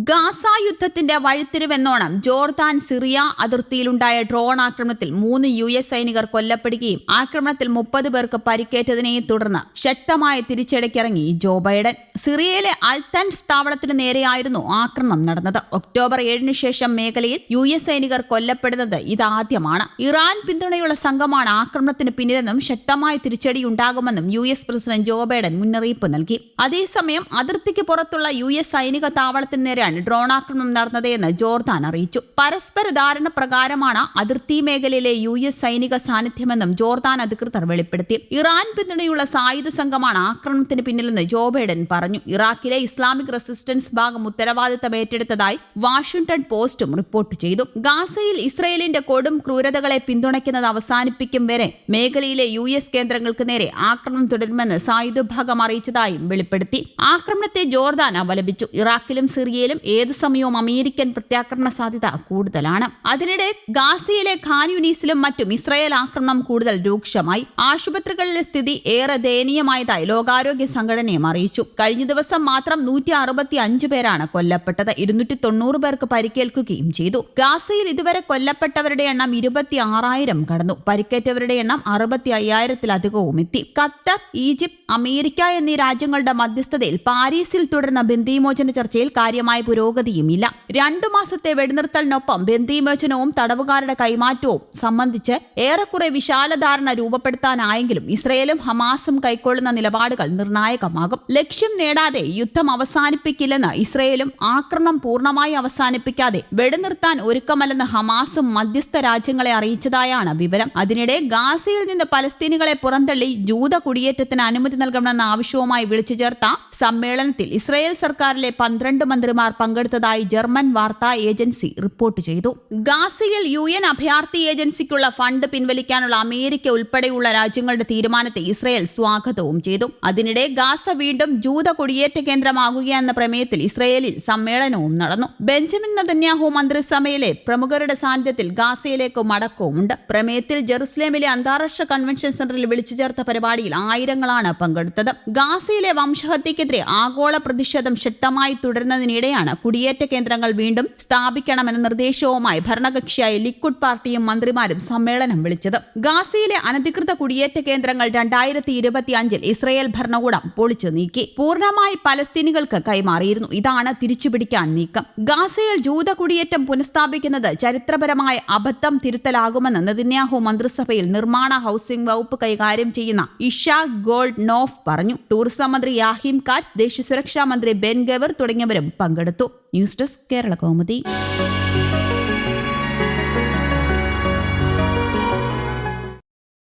Gaza യുദ്ധത്തിന്റെ വഴിത്തിരിവെന്നോണം Jordan Syria അതിർത്തിയിലുണ്ടായ ഡ്രോൺ ആക്രമണത്തിൽ മൂന്ന് യു എസ് സൈനികർ കൊല്ലപ്പെടുകയും ആക്രമണത്തിൽ മുപ്പത് പേർക്ക് പരിക്കേറ്റതിനെ തുടർന്ന് ശക്തമായ തിരിച്ചടിക്കിറങ്ങി ജോ ബൈഡൻ. സിറിയയിലെ അൽത്തൻഫ് താവളത്തിനു നേരെയായിരുന്നു ആക്രമണം നടന്നത്. ഒക്ടോബർ ഏഴിന് ശേഷം മേഖലയിൽ യു എസ് സൈനികർ കൊല്ലപ്പെടുന്നത് ഇതാദ്യമാണ്. ഇറാൻ പിന്തുണയുള്ള സംഘമാണ് ആക്രമണത്തിന് പിന്നിലെന്നും ശക്തമായ തിരിച്ചടിയുണ്ടാകുമെന്നും U S president Joe Biden മുന്നറിയിപ്പ് നൽകി. അതേസമയം അതിർത്തിക്ക് പുറത്തുള്ള യു എസ് സൈനിക താവളത്തിന് നേരെയാണ് ഡ്രോൺ ആക്രമണം നടന്നതെന്ന് ജോർദാൻ അറിയിച്ചു. പരസ്പര ധാരണ പ്രകാരമാണ് അതിർത്തി മേഖലയിലെ യു എസ് സൈനിക സാന്നിധ്യമെന്നും ജോർദാൻ അധികൃതർ വെളിപ്പെടുത്തി. ഇറാൻ പിന്തുണയുള്ള സായുധ സംഘമാണ് ആക്രമണത്തിന് പിന്നിലെന്ന് ജോ ബൈഡൻ പറഞ്ഞു. ഇറാഖിലെ ഇസ്ലാമിക് റെസിസ്റ്റൻസ് ഭാഗം ഉത്തരവാദിത്തം ഏറ്റെടുത്തതായി വാഷിംഗ്ടൺ പോസ്റ്റും റിപ്പോർട്ട് ചെയ്തു. ഗാസയിൽ ഇസ്രയേലിന്റെ കൊടും ക്രൂരതകളെ പിന്തുണയ്ക്കുന്നത് അവസാനിപ്പിക്കും വരെ മേഖലയിലെ യു എസ് കേന്ദ്രങ്ങൾക്ക് നേരെ ആക്രമണം തുടരുമെന്ന് സായുധ ഭാഗം അറിയിച്ചതായും വെളിപ്പെടുത്തി. ആക്രമണത്തെ ജോർദാൻ അപലപിച്ചു. ഇറാഖിലും സിറിയയിലും ഏത് സമയവും അമേരിക്കൻ പ്രത്യാക്രമണ സാധ്യത കൂടുതലാണ്. അതിനിടെ ഗാസയിലെ ഖാൻ യുനീസിലും മറ്റും ഇസ്രായേൽ ആക്രമണം കൂടുതൽ രൂക്ഷമായി. ആശുപത്രികളിലെ സ്ഥിതി ഏറെ ദയനീയമായതായി ലോകാരോഗ്യ സംഘടനയും അറിയിച്ചു. കഴിഞ്ഞ ദിവസം മാത്രം നൂറ്റി അറുപത്തി അഞ്ച് പേരാണ് കൊല്ലപ്പെട്ടത്. ഇരുന്നൂറ്റി തൊണ്ണൂറ് പേർക്ക് പരിക്കേൽക്കുകയും ചെയ്തു. ഗാസയിൽ ഇതുവരെ കൊല്ലപ്പെട്ടവരുടെ എണ്ണം ഇരുപത്തി ആറായിരം കടന്നു. പരിക്കേറ്റവരുടെ എണ്ണം അറുപത്തി അയ്യായിരത്തിലധികവും എത്തി. ഖത്തർ ഈജിപ്ത് അമേരിക്ക എന്നീ രാജ്യങ്ങളുടെ മധ്യസ്ഥതയിൽ പാരീസിൽ തുടർന്ന ബന്ദിമോചന ചർച്ചയിൽ കാര്യമായ പുരോഗതിയുമില്ല. രണ്ടു മാസത്തെ വെടിനിർത്തലിനൊപ്പം ബന്ദിമോചനവും തടവുകാരുടെ കൈമാറ്റവും സംബന്ധിച്ച് ഏറെക്കുറെ വിശാല ധാരണ രൂപപ്പെടുത്താനായെങ്കിലും ഇസ്രയേലും ഹമാസും കൈക്കൊള്ളുന്ന നിലപാടുകൾ നിർണായകമാകും. ലക്ഷ്യം നേടാതെ യുദ്ധം അവസാനിപ്പിക്കില്ലെന്ന് ഇസ്രയേലും ആക്രമണം പൂർണമായി അവസാനിപ്പിക്കാതെ വെടിനിർത്താൻ ഒരുക്കമല്ലെന്ന് ഹമാസും മധ്യസ്ഥ രാജ്യങ്ങളെ അറിയിച്ചതായാണ് വിവരം. അതിനിടെ ഗാസയിൽ നിന്ന് പലസ്തീനികളെ പുറന്തള്ളി ജൂത കുടിയേറ്റത്തിന് അനുമതി നൽകണമെന്ന ആവശ്യവുമായി വിളിച്ചു ചേർത്ത സമ്മേളനത്തിൽ ഇസ്രയേൽ സർക്കാരിലെ പന്ത്രണ്ട് മന്ത്രിമാർ പങ്കെടുത്തതായി ജർമ്മൻ വാർത്താ ഏജൻസി റിപ്പോർട്ട് ചെയ്തു. ഗാസയിൽ യു എൻ അഭയാർത്ഥി ഏജൻസിക്കുള്ള ഫണ്ട് പിൻവലിക്കാനുള്ള അമേരിക്ക ഉൾപ്പെടെയുള്ള രാജ്യങ്ങളുടെ തീരുമാനത്തെ ഇസ്രയേൽ സ്വാഗതവും ചെയ്തു. അതിനിടെ ഗാസ വീണ്ടും ജൂത കുടിയേറ്റ കേന്ദ്രമാകുകയെന്ന പ്രമേയത്തിൽ ഇസ്രയേലിൽ സമ്മേളനവും നടന്നു. ബെഞ്ചമിൻ നദന്യാഹു മന്ത്രിസഭയിലെ പ്രമുഖരുടെ സാന്നിധ്യത്തിൽ ഗാസയിലേക്ക് മടക്കവുമുണ്ട് പ്രമേയത്തിൽ ജെറുസലേമിലെ അന്താരാഷ്ട്ര കൺവെൻഷൻ സെന്ററിൽ വിളിച്ചു ചേർത്ത പരിപാടിയിൽ ആയിരങ്ങളാണ് പങ്കെടുത്തത്. ഗാസയിലെ വംശഹത്യക്കെതിരെ ആഗോള പ്രതിഷേധം ശക്തമായി തുടരുന്നതിനിടെയാണ് കുടിയേറ്റ കേന്ദ്രങ്ങൾ വീണ്ടും സ്ഥാപിക്കണമെന്ന നിർദ്ദേശവുമായി ഭരണകക്ഷിയായ ലിക്വിഡ് പാർട്ടിയും മന്ത്രിമാരും സമ്മേളനം വിളിച്ചത്. ഗാസയിലെ അനധികൃത കുടിയേറ്റ കേന്ദ്രങ്ങൾ രണ്ടായിരത്തി ഇരുപത്തി അഞ്ചിൽ ഇസ്രയേൽ ഭരണകൂടം പൊളിച്ചു നീക്കി. പൂർണമായി പലസ്തീനികൾക്ക് കൈമാറിയിരുന്നു. ഇതാണ് തിരിച്ചുപിടിക്കാൻ നീക്കം. ഗാസയിൽ ജൂത കുടിയേറ്റം പുനഃസ്ഥാപിക്കുന്നത് ചരിത്രപരമായ അബദ്ധം തിരുത്തലാകുമെന്ന് നെതിന്യാഹു മന്ത്രിസഭയിൽ നിർമ്മാണ ഹൌസിംഗ് വകുപ്പ് കൈകാര്യം ചെയ്യുന്ന ഇഷാ ഗോൾഡ് നോഫ് പറഞ്ഞു. ടൂറിസം മന്ത്രി യാഹിം കാറ്റ് ദേശീയ സുരക്ഷാ മന്ത്രി ബെൻ ഗവർ തുടങ്ങിയവരും പങ്കെടുത്തു. News desk Kerala കോമതി